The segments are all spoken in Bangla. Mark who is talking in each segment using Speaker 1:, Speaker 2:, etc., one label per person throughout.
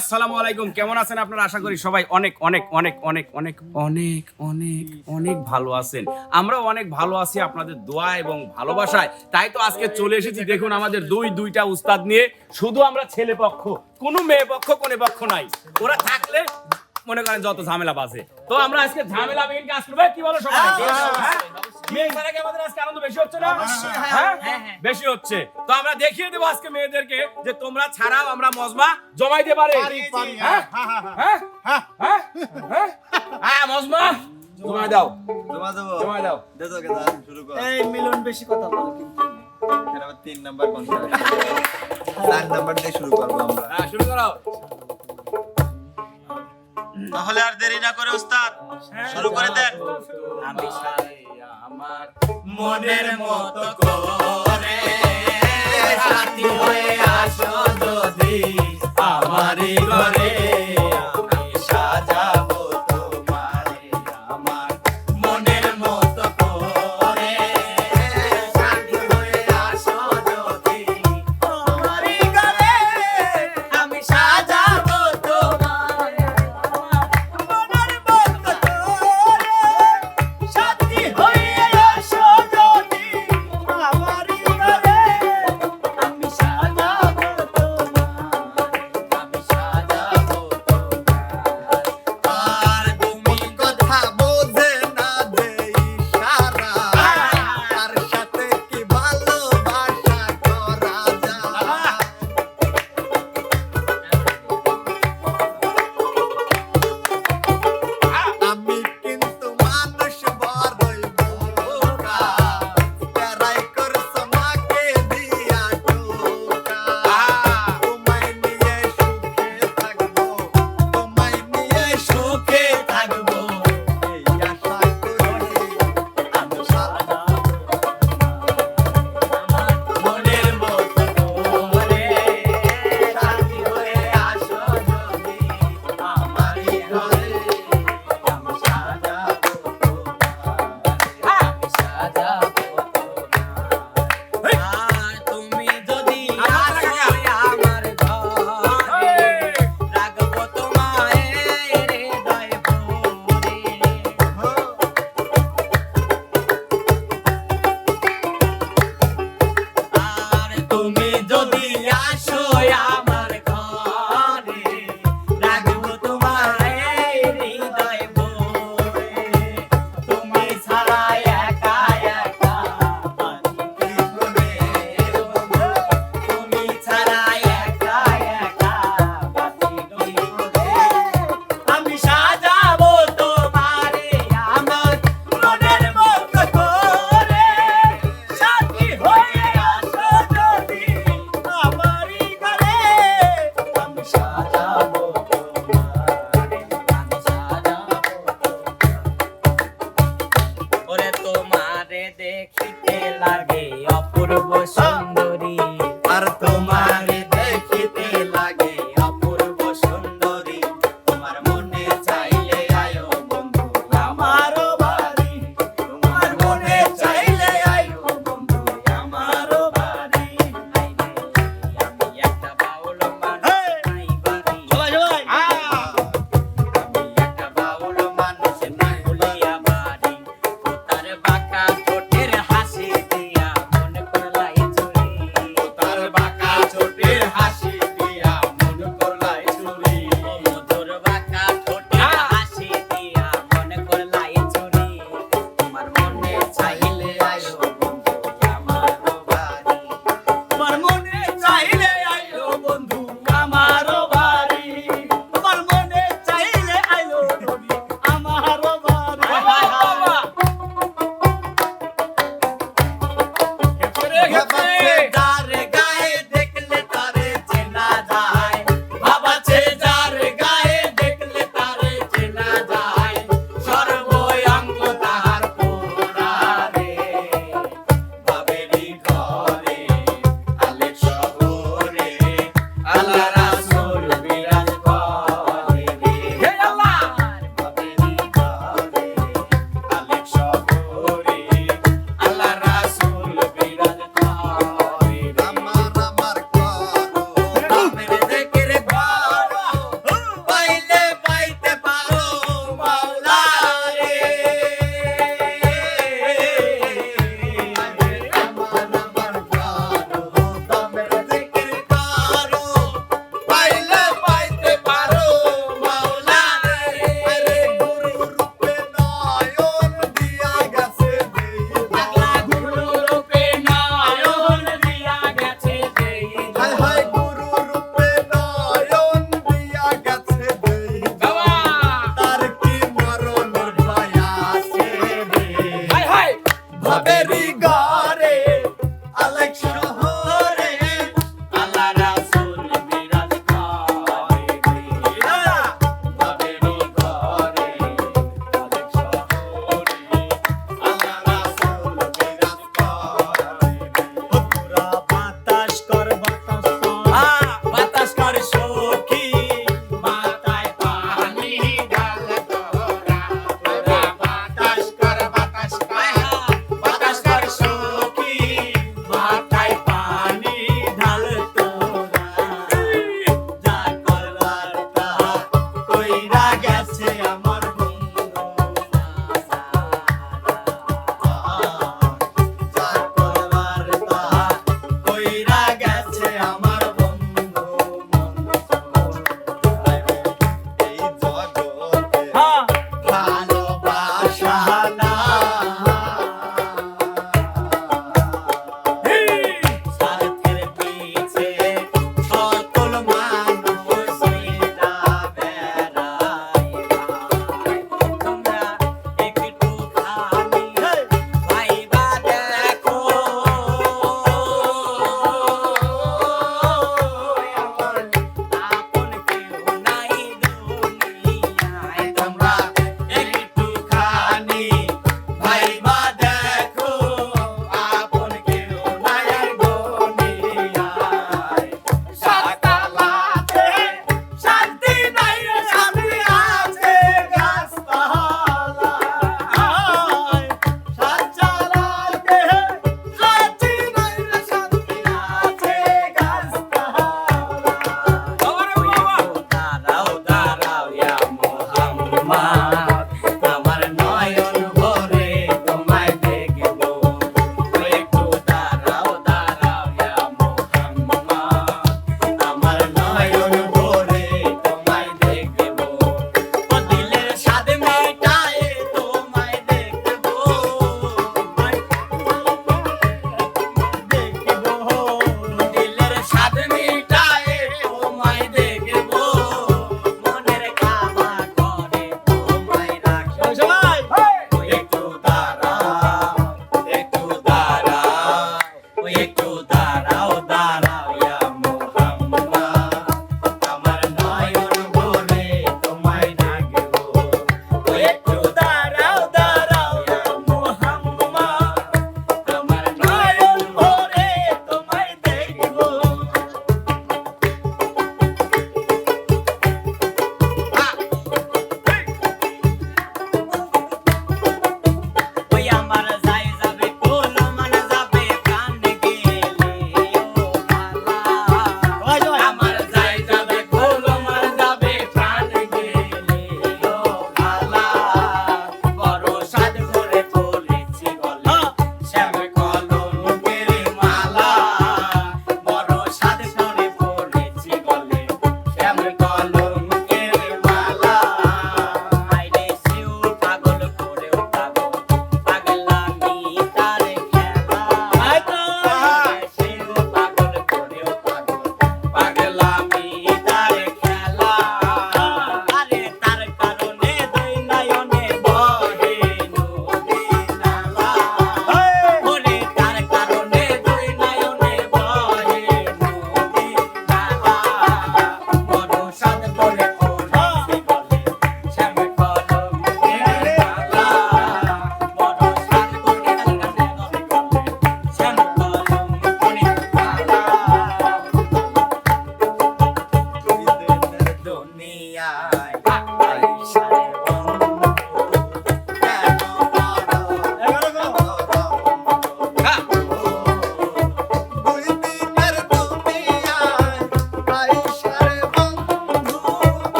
Speaker 1: আসসালামু আলাইকুম, কেমন আছেন আপনারা? আশা করি সবাই অনেক অনেক অনেক অনেক অনেক অনেক অনেক অনেক ভালো আছেন। আমরাও অনেক ভালো আছি আপনাদের দোয়া এবং ভালোবাসায়। তাই তো আজকে চলে এসেছি, দেখুন আমাদের দুই, দুইটা উস্তাদ নিয়ে। শুধু আমরা ছেলে পক্ষ, কোনো মেয়ে পক্ষ, কোনো পক্ষ নাই। ওরা থাকলে মনে করেন যত ঝামেলা বাজে। তো আমরা আজকে ঝামেলা বিহীন কাজ করব কি বলো সবাই? হ্যাঁ? মেয়ে ছাড়া কি আমাদের আজকে আনন্দ বেশি হচ্ছে না? হ্যাঁ বেশি হচ্ছে। তো আমরা দেখিয়ে দেবো আজকে মেয়েদেরকে যে তোমরা ছাড়াও আমরা মজমা জমাইতে পারে। হ্যাঁ? হ্যাঁ হ্যাঁ হ্যাঁ হ্যাঁ মজমা? জমাই দাও।
Speaker 2: জমা দেবো।
Speaker 1: দাও।
Speaker 2: দে তোকে শুরু কর।
Speaker 3: এই মিলন বেশি কথা বলে কিন্তু।
Speaker 2: তিন নাম্বার কোনটা চার নাম্বার দিয়ে শুরু করব আমরা।
Speaker 1: হ্যাঁ শুরু করো।
Speaker 2: তাহলে আর দেরি না করে, উস্তাদ। শুরু করে দেন
Speaker 1: আমি আমার মনের মতো করে সাথী হয়ে আসো যদি আমারই ঘরে।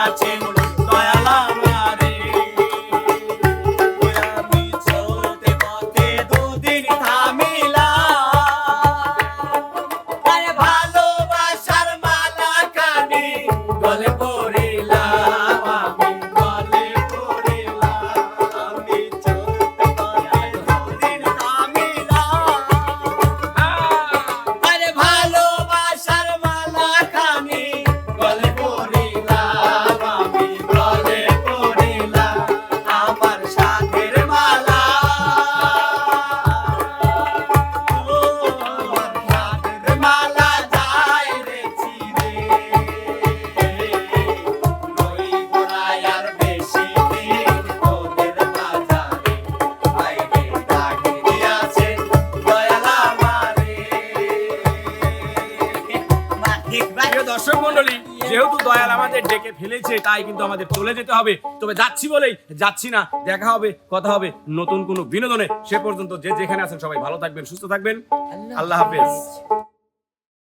Speaker 1: Latino. বাংলায়
Speaker 4: কিন্তু আমাদের চলে যেতে হবে। তবে যাচ্ছি বলেই যাচ্ছি না দেখা হবে কথা হবে। নতুন কোনো বিনোদনে সে পর্যন্ত যে যেখানে আছেন সবাই ভালো থাকবেন সুস্থ থাকবেন। আল্লাহ হাফেজ।